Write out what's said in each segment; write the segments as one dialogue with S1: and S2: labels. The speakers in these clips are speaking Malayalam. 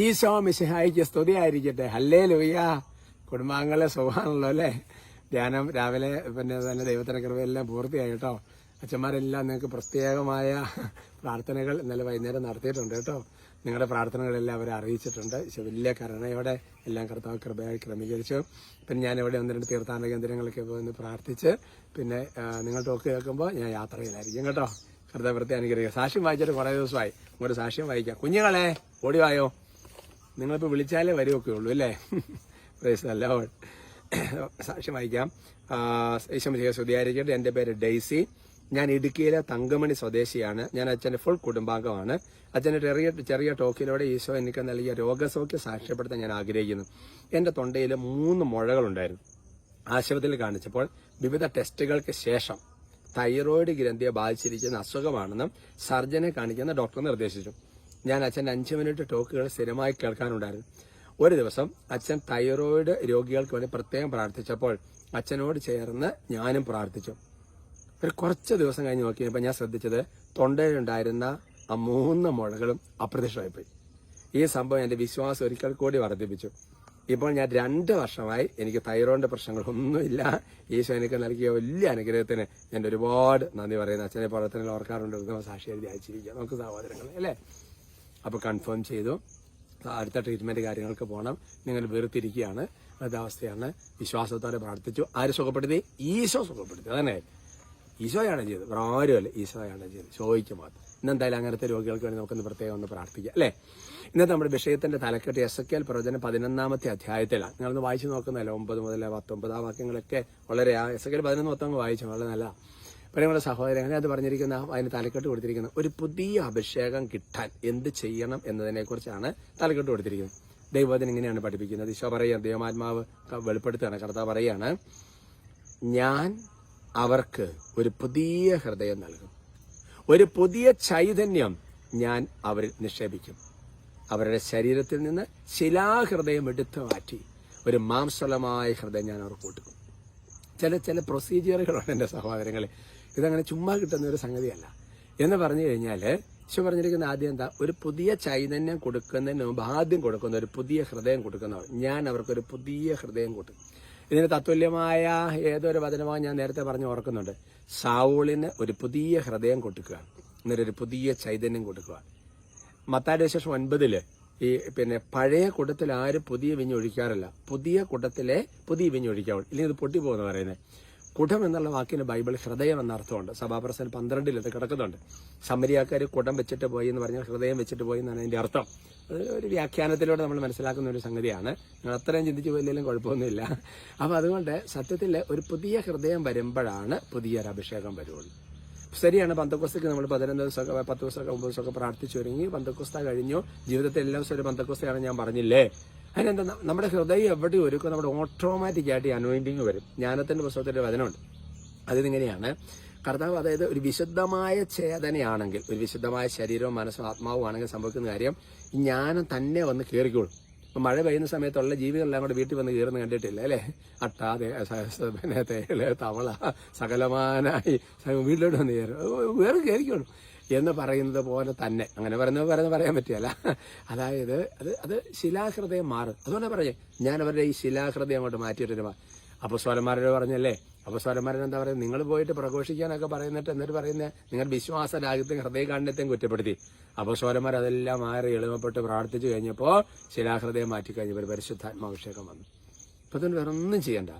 S1: ഈശോ മിശിഹായിക്ക് സ്തുതിയായിരിക്കട്ടെ. ഹല്ലേ ലൂയ കുടുംബാംഗങ്ങളെ സുഖമാണല്ലോ അല്ലേ? ധ്യാനം രാവിലെ പിന്നെ തന്നെ ദൈവത്തിന് കൃപയെല്ലാം പൂർത്തിയായി കേട്ടോ. അച്ഛന്മാരെല്ലാം നിങ്ങൾക്ക് പ്രത്യേകമായ പ്രാർത്ഥനകൾ ഇന്നലെ വൈകുന്നേരം നടത്തിയിട്ടുണ്ട് കേട്ടോ. നിങ്ങളുടെ പ്രാർത്ഥനകളെല്ലാം അവരെ അറിയിച്ചിട്ടുണ്ട്. പക്ഷെ വലിയ കരുണയോടെ എല്ലാം കർത്താവ് കൃപയായി ക്രമീകരിച്ചു. പിന്നെ ഞാൻ ഇവിടെ ഒന്ന് രണ്ട് തീർത്ഥാടന കേന്ദ്രങ്ങളൊക്കെ ഒന്ന് പ്രാർത്ഥിച്ച് പിന്നെ നിങ്ങൾ ടോക്ക് കേൾക്കുമ്പോൾ ഞാൻ യാത്രയിലായിരിക്കും കേട്ടോ. കർത്താവ് വൃത്തി അനുഗ്രഹിക്കുക സാക്ഷ്യം വായിച്ചിട്ട് കുറേ ദിവസമായി. ഒരു സാക്ഷ്യം വായിക്കാം. കുഞ്ഞുങ്ങളെ ഓടി വായോ? നിങ്ങളിപ്പോൾ വിളിച്ചാലേ വരുമൊക്കെ ഉള്ളൂ അല്ലേ? പ്രൈസ് അല്ല സാക്ഷ്യം വായിക്കാം യേശുമിശിഹ സ്തുതിയായിരിക്കട്ടെ. എന്റെ പേര് ഡെയ്സി. ഞാൻ ഇടുക്കിയിലെ തങ്കമണി സ്വദേശിയാണ്. ഞാൻ അച്ഛന്റെ ഫുൾ കുടുംബാംഗമാണ്. അച്ഛന്റെ ചെറിയ ചെറിയ ടോക്കിലൂടെ ഈശോ എനിക്ക് നൽകിയ രോഗസൗഖ്യം സാക്ഷ്യപ്പെടുത്താൻ ഞാൻ ആഗ്രഹിക്കുന്നു. എന്റെ തൊണ്ടയിൽ മൂന്ന് മുഴകളുണ്ടായിരുന്നു. ആശുപത്രിയിൽ കാണിച്ചപ്പോൾ വിവിധ ടെസ്റ്റുകൾക്ക് ശേഷം തൈറോയിഡ് ഗ്രന്ഥിയെ ബാധിച്ചിരിക്കുന്ന അസുഖമാണെന്നും സർജനെ കാണിക്കുന്ന ഡോക്ടർ നിർദ്ദേശിച്ചു. ഞാൻ അച്ഛന്റെ അഞ്ച് മിനിറ്റ് ടോക്കുകൾ സ്ഥിരമായി കേൾക്കാനുണ്ടായിരുന്നു. ഒരു ദിവസം അച്ഛൻ തൈറോയിഡ് രോഗികൾക്ക് വേണ്ടി പ്രത്യേകം പ്രാർത്ഥിച്ചപ്പോൾ അച്ഛനോട് ചേർന്ന് ഞാനും പ്രാർത്ഥിച്ചു. ഒരു കുറച്ച് ദിവസം കഴിഞ്ഞ് നോക്കിയപ്പോൾ ഞാൻ ശ്രദ്ധിച്ചത് തൊണ്ടയിലുണ്ടായിരുന്ന ആ മൂന്ന് മുഴകളും അപ്രത്യക്ഷമായിപ്പോയി. ഈ സംഭവം എന്റെ വിശ്വാസം ഒരിക്കൽ കൂടി വർദ്ധിപ്പിച്ചു. ഇപ്പോൾ ഞാൻ രണ്ട് വർഷമായി എനിക്ക് തൈറോയിഡ് പ്രശ്നങ്ങളൊന്നുമില്ല. ഈശോ എനിക്ക് നൽകിയ വലിയ അനുഗ്രഹത്തിന് ഞാൻ ഒരുപാട് നന്ദി പറയുന്നു. അച്ഛനെ പ്രവർത്തനങ്ങൾ ഓർക്കാറുണ്ട് സാക്ഷി എഴുതി അയച്ചിരിക്കുക. നമുക്ക് സഹോദരങ്ങൾ അല്ലേ? അപ്പോൾ കൺഫേം ചെയ്തു. അടുത്ത ട്രീറ്റ്മെന്റ് കാര്യങ്ങൾക്ക് പോകണം നിങ്ങൾ വെറുത്തിരിക്കുകയാണ്. അത് അവസ്ഥയാണ്. വിശ്വാസത്തോടെ പ്രാർത്ഥിച്ചു. ആര് സുഖപ്പെടുത്തി? ഈശോ സുഖപ്പെടുത്തി. അതന്നെ. ഈശോയാണ് ചെയ്തത്. ആരുമല്ല ഈശോയാണ് ചെയ്തത്. ചോദിക്കും മാത്രം. ഇന്നെന്തായാലും അങ്ങനത്തെ രോഗികൾക്ക് വേണ്ടി നമുക്കൊന്ന് പ്രത്യേകം ഒന്ന് പ്രാർത്ഥിക്കാം അല്ലേ? ഇന്നത്തെ നമ്മുടെ വിഷയത്തിന്റെ തലക്കെട്ട് എസ് എ കെൽ പ്രവചനം പതിനൊന്നാമത്തെ അധ്യായത്തിലാണ്. നിങ്ങളൊന്ന് വായിച്ചു നോക്കുന്നല്ലോ ഒമ്പത് മുതൽ പത്തൊമ്പതാം വാക്യങ്ങളൊക്കെ വളരെ എസ് എ പതിനൊന്ന് അങ്ങ് വായിച്ചു വളരെ നല്ല പ്രിയമുള്ള സഹോദരൻ അത് പറഞ്ഞിരിക്കുന്ന അതിന് തലക്കെട്ട് കൊടുത്തിരിക്കുന്ന. ഒരു പുതിയ അഭിഷേകം കിട്ടാൻ എന്ത് ചെയ്യണം എന്നതിനെ കുറിച്ചാണ് തലക്കെട്ട് കൊടുത്തിരിക്കുന്നത്. ദൈവത്തിന് ഇങ്ങനെയാണ് പഠിപ്പിക്കുന്നത്. ഈശോ പറയുക ദൈവമാത്മാവ് വെളിപ്പെടുത്തുകയാണ്. കർത്താവ് പറയുകയാണ് ഞാൻ അവർക്ക് ഒരു പുതിയ ഹൃദയം നൽകും. ഒരു പുതിയ ചൈതന്യം ഞാൻ അവരിൽ നിക്ഷേപിക്കും. അവരുടെ ശരീരത്തിൽ നിന്ന് ശിലാഹൃദയം എടുത്തു മാറ്റി ഒരു മാംസളമായ ഹൃദയം ഞാൻ അവർക്ക് കൊടുക്കും ചില ചില പ്രൊസീജിയറുകളാണ് എന്റെ സഹോദരങ്ങളെ. ഇതങ്ങനെ ചുമ്മാ കിട്ടുന്ന ഒരു സംഗതിയല്ല. എന്ന് പറഞ്ഞു കഴിഞ്ഞാൽ ശിവ പറഞ്ഞിരിക്കുന്ന ആദ്യം എന്താ? ഒരു പുതിയ ചൈതന്യം കൊടുക്കുന്നതിന് മുമ്പ് ആദ്യം കൊടുക്കുന്ന ഒരു പുതിയ ഹൃദയം കൊടുക്കുന്നവർ ഞാൻ അവർക്കൊരു പുതിയ ഹൃദയം കൊടുക്കും ഇതിന് തത്തുല്യമായ ഏതൊരു വചനമാണ് ഞാൻ നേരത്തെ പറഞ്ഞു ഓർക്കുന്നുണ്ട്. സാവൂളിന് ഒരു പുതിയ ഹൃദയം കൊടുക്കുക എന്നിട്ടൊരു പുതിയ ചൈതന്യം കൊടുക്കുക. മത്താരുടെ ശേഷം ഒൻപതിൽ ഈ പിന്നെ പഴയ കൂട്ടത്തിൽ ആരും പുതിയ വിഞ്ഞ് ഒഴിക്കാറില്ല പുതിയ കൂട്ടത്തിലെ പുതിയ വിഞ്ഞ് ഒഴിക്കാവുള്ളൂ ഇല്ലെങ്കിൽ ഇത് പൊട്ടിപ്പോകുന്ന പറയുന്നത് കുടം എന്നുള്ള വാക്കിന് ബൈബിൾ ഹൃദയം എന്ന അർത്ഥമുണ്ട് സഭാപ്രസൻ പന്ത്രണ്ടിൽ ഇത് കിടക്കുന്നുണ്ട്. സമരിയാക്കാർ കുടം വെച്ചിട്ട് പോയി എന്ന് പറഞ്ഞാൽ ഹൃദയം വെച്ചിട്ട് പോയി എന്നാണ് അതിന്റെ അർത്ഥം. അത് ഒരു വ്യാഖ്യാനത്തിലൂടെ നമ്മൾ മനസ്സിലാക്കുന്ന ഒരു സംഗതിയാണ്. നിങ്ങൾ അത്രയും ചിന്തിച്ചു പോയില്ലെങ്കിലും കുഴപ്പമൊന്നുമില്ല. അപ്പൊ അതുകൊണ്ട് സത്യത്തിൽ ഒരു പുതിയ ഹൃദയം വരുമ്പോഴാണ് പുതിയൊരു അഭിഷേകം വരുള്ളൂ. ശരിയാണ് പന്തക്കോസ്തക്ക് നമ്മൾ പതിനൊന്ന് ദിവസമൊക്കെ പത്ത് ദിവസമൊക്കെ ഒമ്പത് ദിവസമൊക്കെ പ്രാർത്ഥിച്ചു ഒരുങ്ങി പന്തക്കോസ്ത കഴിഞ്ഞു. ജീവിതത്തിൽ എല്ലാ ദിവസവും ഒരു പന്തക്കോസ്തയാണ് ഞാൻ പറഞ്ഞില്ലേ? അതിനെന്താ നമ്മുടെ ഹൃദയം എവിടെ ഒരുക്കും നമ്മുടെ ഓട്ടോമാറ്റിക് ആയിട്ട് അനോയിന്റിങ് വരും. ജ്ഞാനത്തിന്റെ പുസ്തകത്തിന്റെ വചനമുണ്ട്. അതിങ്ങനെയാണ് കർത്താവ് അതായത് ഒരു വിശുദ്ധമായ ചേതനയാണെങ്കിൽ ഒരു വിശുദ്ധമായ ശരീരവും മനസ്സും ആത്മാവും ആണെങ്കിൽ സംഭവിക്കുന്ന കാര്യം ഈ ജ്ഞാനം തന്നെ വന്ന് കയറിക്കോളും ഇപ്പൊ മഴ പെയ്യുന്ന സമയത്തുള്ള ജീവികളെല്ലാം കൂടെ വീട്ടിൽ വന്ന് കയറുന്ന കണ്ടിട്ടില്ല അല്ലേ? അട്ട പിന്നെ തവള സകലമാനായി വീട്ടിലോട്ട് വന്ന് കയറും വേറെ കയറിക്കോളും എന്ന് പറയുന്നത് പോലെ തന്നെ. അങ്ങനെ പറയുന്നത് പറയുന്നത് പറയാൻ പറ്റിയല്ല അതായത് അത് അത് ശിലാഹൃദയം മാറും. അതുകൊണ്ട് പറഞ്ഞേ ഞാൻ അവരുടെ ഈ ശിലാഹൃദയം അങ്ങോട്ട് മാറ്റിയിട്ടൊരു അപ്പൊ സ്വലന്മാരോട് പറഞ്ഞല്ലേ? അപ്പൊ സ്വലന്മാരൻ എന്താ പറയുക നിങ്ങൾ പോയിട്ട് പ്രഘോഷിക്കാനൊക്കെ പറയുന്നിട്ട് എന്നിട്ട് പറയുന്നത് നിങ്ങൾ വിശ്വാസ രാജ്യത്തെയും ഹൃദയകാണ്ഡത്തെയും കുറ്റപ്പെടുത്തി. അപ്പൊ സ്വലന്മാർ അതെല്ലാം മാറി എളിമപ്പെട്ട് പ്രാർത്ഥിച്ചു കഴിഞ്ഞപ്പോൾ ശിലാഹൃദയം മാറ്റി കഴിഞ്ഞപ്പോൾ പരിശുദ്ധാത്മാഭിഷേകം വന്നു. അപ്പൊ അതുകൊണ്ട് വേറെ ഒന്നും ചെയ്യണ്ട.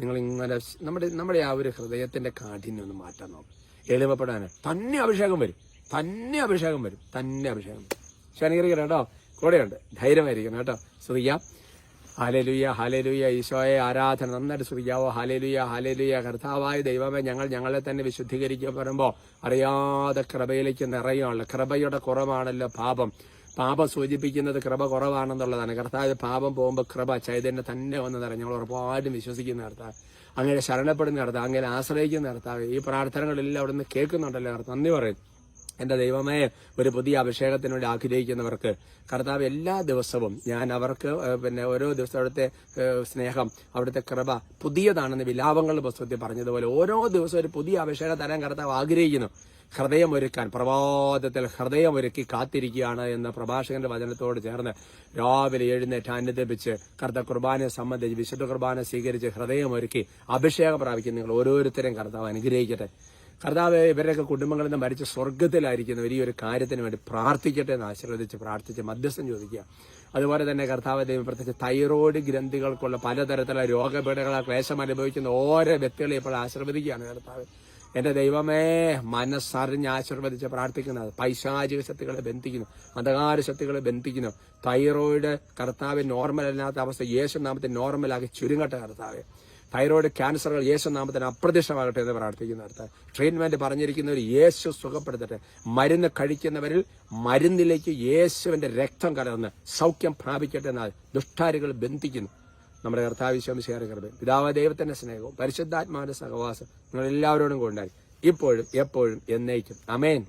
S1: നിങ്ങൾ ഇങ്ങനെ നമ്മുടെ നമ്മുടെ ആ ഒരു ഹൃദയത്തിന്റെ കാഠിന്യം ഒന്ന് മാറ്റാൻ നോക്കും. എളിമപ്പെടാൻ തന്നെ അഭിഷേകം വരും. തന്നെ അഭിഷേകം വരും. തന്നെ അഭിഷേകം വരും. ശനികരിക്കണം കേട്ടോ കൂടെയുണ്ട്. ധൈര്യമായിരിക്കണം കേട്ടോ. ശ്രദ്ധിക്കാം ഹാലലുയ ഹാലലുയ ഈശോയെ ആരാധന. നന്നായിട്ട് ശ്രദ്ധിക്കാവോ ഹാലലുയ ഹാലലുയ കർത്താവായ ദൈവമേ ഞങ്ങൾ ഞങ്ങളെ തന്നെ വിശുദ്ധീകരിക്കപ്പെടുമ്പോൾ അറിയാതെ കൃപയിലേക്ക് നിറയുകയാണല്ലോ. കൃപയുടെ കുറവാണല്ലോ പാപം. പാപം സൂചിപ്പിക്കുന്നത് കൃപ കുറവാണെന്നുള്ളതാണ്. കർത്താവ് പാപം പോകുമ്പോൾ കൃപ ചൈതന്യം തന്നെ വന്ന് നിറഞ്ഞു ഞങ്ങൾ ഉറപ്പായിട്ടും വിശ്വസിക്കുന്ന കർത്താവ്. അങ്ങനെ ശരണപ്പെടുന്ന കർത്താവ് അങ്ങനെ ആശ്രയിക്കുന്ന കർത്താവ്. ഈ പ്രാർത്ഥനകളെല്ലാം അവിടെ നിന്ന് കേൾക്കുന്നുണ്ടല്ലോ. കർത്താവ് നന്ദി പറയും എന്റെ ദൈവമേ ഒരു പുതിയ അഭിഷേകത്തിന് വേണ്ടി ആഗ്രഹിക്കുന്നവർക്ക് കർത്താവ് എല്ലാ ദിവസവും ഞാൻ അവർക്ക് പിന്നെ ഓരോ ദിവസം അവിടുത്തെ സ്നേഹം അവിടുത്തെ കൃപ പുതിയതാണെന്ന് വിലാപങ്ങളുടെ പുസ്തകത്തിൽ പറഞ്ഞതുപോലെ ഓരോ ദിവസവും ഒരു പുതിയ അഭിഷേകം തരാൻ കർത്താവ് ആഗ്രഹിക്കുന്നു. ഹൃദയം ഹൃദയമൊരുക്കാൻ പ്രഭാതത്തിൽ ഹൃദയമൊരുക്കി കാത്തിരിക്കുകയാണ് എന്ന പ്രഭാഷകന്റെ വചനത്തോട് ചേർന്ന് രാവിലെ എഴുന്നേറ്റ് അനുദപിച്ച് കർത്ത കുർബാനയെ സംബന്ധിച്ച് വിശുദ്ധ കുർബാന സ്വീകരിച്ച് ഹൃദയം ഒരുക്കി അഭിഷേകം പ്രാപിക്കുന്ന നിങ്ങൾ ഓരോരുത്തരെയും കർത്താവ് അനുഗ്രഹിക്കട്ടെ. കർത്താവ് ഇവരുടെയൊക്കെ കുടുംബങ്ങളിൽ നിന്ന് മരിച്ച് സ്വർഗത്തിലായിരിക്കുന്നവർ ഈ ഒരു കാര്യത്തിന് വേണ്ടി പ്രാർത്ഥിക്കട്ടെ എന്ന് ആശീർവദിച്ച് പ്രാർത്ഥിച്ച് മധ്യസ്ഥം ചോദിക്കുക. അതുപോലെ തന്നെ കർത്താവ് ദൈവം പ്രത്യേകിച്ച് തൈറോയ്ഡ് ഗ്രന്ഥികൾക്കുള്ള പലതരത്തിലുള്ള രോഗപീഠകളെ ക്ലേശം അനുഭവിക്കുന്ന ഓരോ വ്യക്തികളെ ഇപ്പോൾ ആശീർവദിക്കുകയാണ് കർത്താവ്. എന്റെ ദൈവമേ മനസ്സറിഞ്ഞ് ആശീർവദിച്ച് പ്രാർത്ഥിക്കുന്നത് പൈശാചിക ശക്തികളെ ബന്ധിക്കുന്നു അന്ധകാര ശക്തികളെ ബന്ധിക്കുന്നു. തൈറോയിഡ് കർത്താവ് നോർമൽ അല്ലാത്ത അവസ്ഥ യേശു നാമത്തെ നോർമലാക്കി ചുരുങ്ങട്ടെ കർത്താവെ. തൈറോയ്ഡ് ക്യാൻസറുകൾ യേശു നാമത്തിന് അപ്രത്യക്ഷമാകട്ടെ എന്ന് പ്രാർത്ഥിക്കുന്ന അടുത്ത് ട്രീറ്റ്മെന്റ് പറഞ്ഞിരിക്കുന്നവർ യേശു സുഖപ്പെടുത്തട്ടെ. മരുന്ന് കഴിക്കുന്നവരിൽ മരുന്നിലേക്ക് യേശുവിന്റെ രക്തം കലർന്ന് സൗഖ്യം പ്രാപിക്കട്ടെ എന്നാൽ ദുഷ്ടാരികൾ ബന്ധിക്കുന്നു. നമ്മുടെ കർത്താവിശ്വം കൃപ പിതാവ് ദൈവത്തിന്റെ സ്നേഹവും പരിശുദ്ധാത്മാവിന്റെ സഹവാസം നിങ്ങൾ എല്ലാവരോടും കൊണ്ടായി ഇപ്പോഴും എപ്പോഴും എന്നേക്കും. അമേൻ